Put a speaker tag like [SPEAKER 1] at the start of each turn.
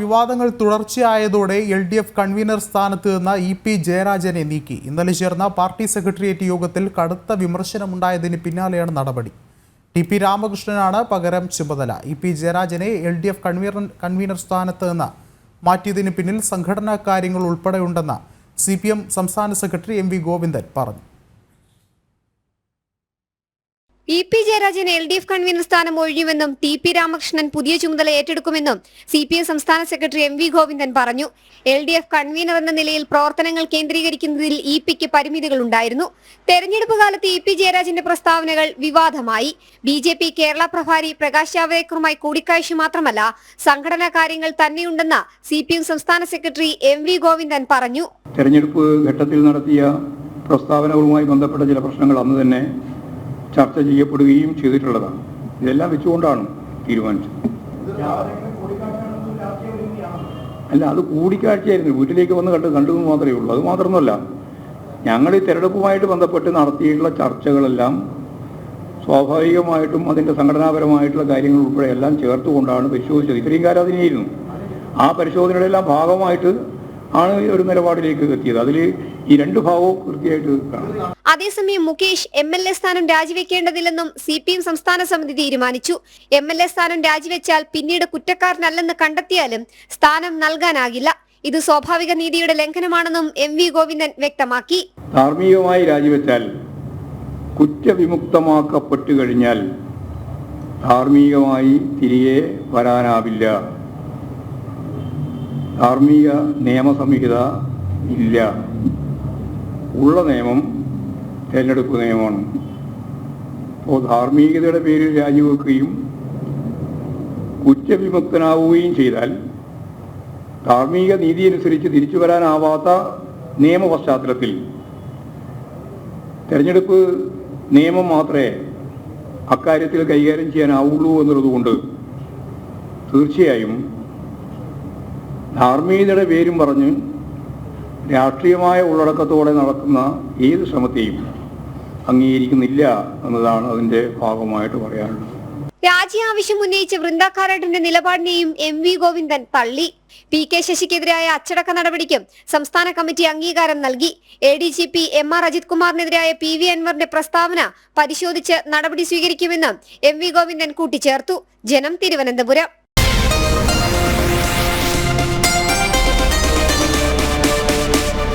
[SPEAKER 1] വിവാദങ്ങൾ തുടർച്ചയായതോടെ L D F convener സ്ഥാനത്ത് നിന്ന് ഇ പി ജയരാജനെ നീക്കി. ഇന്നലെ ചേർന്ന പാർട്ടി സെക്രട്ടേറിയറ്റ് യോഗത്തിൽ കടുത്ത വിമർശനമുണ്ടായതിന് പിന്നാലെയാണ് നടപടി. ടി പി രാമകൃഷ്ണനാണ് പകരം ചുമതല. E P ജയരാജനെ L D F convener convener സ്ഥാനത്ത് നിന്ന് മാറ്റിയതിന് പിന്നിൽ സംഘടനാ കാര്യങ്ങൾ ഉൾപ്പെടെയുണ്ടെന്ന് സി പി എം സംസ്ഥാന സെക്രട്ടറി എം വി ഗോവിന്ദൻ പറഞ്ഞു.
[SPEAKER 2] E P Jayarajan L D F convener സ്ഥാനം ഒഴിയുമെന്നും ടി പി രാമകൃഷ്ണൻ പുതിയ ചുമതല ഏറ്റെടുക്കുമെന്നും സി പി എം സംസ്ഥാന സെക്രട്ടറി എം വി ഗോവിന്ദൻ പറഞ്ഞു. എൽ ഡി എഫ് കൺവീനർ എന്ന നിലയിൽ പ്രവർത്തനങ്ങൾ കേന്ദ്രീകരിക്കുന്നതിൽ ഇ പിക്ക് പരിമിതികൾ ഉണ്ടായിരുന്നു. തെരഞ്ഞെടുപ്പ് കാലത്ത് ഇ പി ജയരാജന്റെ പ്രസ്താവനകൾ വിവാദമായി. ബി ജെ പി കേരള പ്രഭാരി പ്രകാശ് ജാവ്ദേക്കറുമായി കൂടിക്കാഴ്ച മാത്രമല്ല സംഘടനാ കാര്യങ്ങൾ തന്നെയുണ്ടെന്ന് സി പി എം സംസ്ഥാന സെക്രട്ടറി എം വി ഗോവിന്ദൻ പറഞ്ഞു.
[SPEAKER 3] തെരഞ്ഞെടുപ്പ് ഘട്ടത്തിൽ നടത്തിയ പ്രസ്താവനകളുമായി ബന്ധപ്പെട്ട ചില പ്രശ്നങ്ങൾ അന്ന് തന്നെ ചർച്ച ചെയ്യപ്പെടുകയും ചെയ്തിട്ടുള്ളതാണ്. ഇതെല്ലാം വെച്ചുകൊണ്ടാണ് തീരുമാനിച്ചത്. അല്ല അത് കൂടിക്കാഴ്ചയായിരുന്നു. വീട്ടിലേക്ക് വന്ന് കണ്ട് കണ്ടു മാത്രമേ ഉള്ളൂ. അത് മാത്രമൊന്നുമല്ല ഞങ്ങൾ ഈ തെരഞ്ഞെടുപ്പുമായിട്ട് ബന്ധപ്പെട്ട് നടത്തിയിട്ടുള്ള ചർച്ചകളെല്ലാം സ്വാഭാവികമായിട്ടും അതിന്റെ സംഘടനാപരമായിട്ടുള്ള കാര്യങ്ങൾ ഉൾപ്പെടെ എല്ലാം ചേർത്തുകൊണ്ടാണ് പരിശോധിച്ചത്. ഇത്രയും കാലം അതിനെയായിരുന്നു ആ പരിശോധനയുടെ എല്ലാം ഭാഗമായിട്ട് ആണ് ഒരു നിലപാടിലേക്ക് എത്തിയത്. അതിൽ ഈ രണ്ട് ഭാഗവും കൃത്യമായിട്ട് കാണാം.
[SPEAKER 2] അതേസമയം മുകേഷ് എം എൽ എ സ്ഥാനം രാജിവെക്കേണ്ടതില്ലെന്നും സി പി എം സംസ്ഥാന സമിതി തീരുമാനിച്ചു. എം എൽ എ സ്ഥാനം രാജിവെച്ചാൽ പിന്നീട് കുറ്റക്കാരനല്ലെന്ന് കണ്ടെത്തിയാലും സ്ഥാനം നൽകാനാകില്ല. ഇത് സ്വാഭാവിക നീതിയുടെ ലംഘനമാണെന്നും എം വി ഗോവിന്ദൻ വ്യക്തമാക്കി.
[SPEAKER 3] ധാർമ്മികമായി രാജിവെച്ചാൽ കുറ്റവിമുക്തമാക്കപ്പെട്ടു കഴിഞ്ഞാൽ ധാർമ്മികമായി തിരികെ വരാനാവില്ല. ധാർമ്മിക നിയമസംഹിത ഇല്ല. ഉള്ള നിയമം തിരഞ്ഞെടുപ്പ് നിയമമാണ്. അപ്പോൾ ധാർമ്മികതയുടെ പേരിൽ രാജിവെക്കുകയും കുറ്റവിമുക്തനാവുകയും ചെയ്താൽ ധാർമ്മിക നീതി അനുസരിച്ച് തിരിച്ചു വരാനാവാത്ത നിയമ പശ്ചാത്തലത്തിൽ തെരഞ്ഞെടുപ്പ് നിയമം മാത്രമേ അക്കാര്യത്തിൽ കൈകാര്യം ചെയ്യാനാവുള്ളൂ എന്നുള്ളതുകൊണ്ട് തീർച്ചയായും ധാർമ്മികതയുടെ പേരും പറഞ്ഞ് രാഷ്ട്രീയമായ ഉള്ളടക്കത്തോടെ നടക്കുന്ന ഏത് ശ്രമത്തെയും അംഗീകരിക്കുന്നില്ല എന്നതാണ് അതിന്റെ ഭാഗമായിട്ട് പറയാനുള്ളത്.
[SPEAKER 2] രാജി ആവശ്യം ഉന്നയിച്ച വൃന്ദാക്കാരാട്ടിന്റെ നിലപാടിനെയും എം വി ഗോവിന്ദൻ തള്ളി. പി കെ ശശിക്കെതിരായ അച്ചടക്ക നടപടിക്കും സംസ്ഥാന കമ്മിറ്റി അംഗീകാരം നൽകി. A D G P M R Ajith കുമാറിനെതിരായ P V അൻവറിന്റെ പ്രസ്താവന പരിശോധിച്ച് നടപടി സ്വീകരിക്കുമെന്നും എം വി ഗോവിന്ദൻ കൂട്ടിച്ചേർത്തു. ജനം തിരുവനന്തപുരം.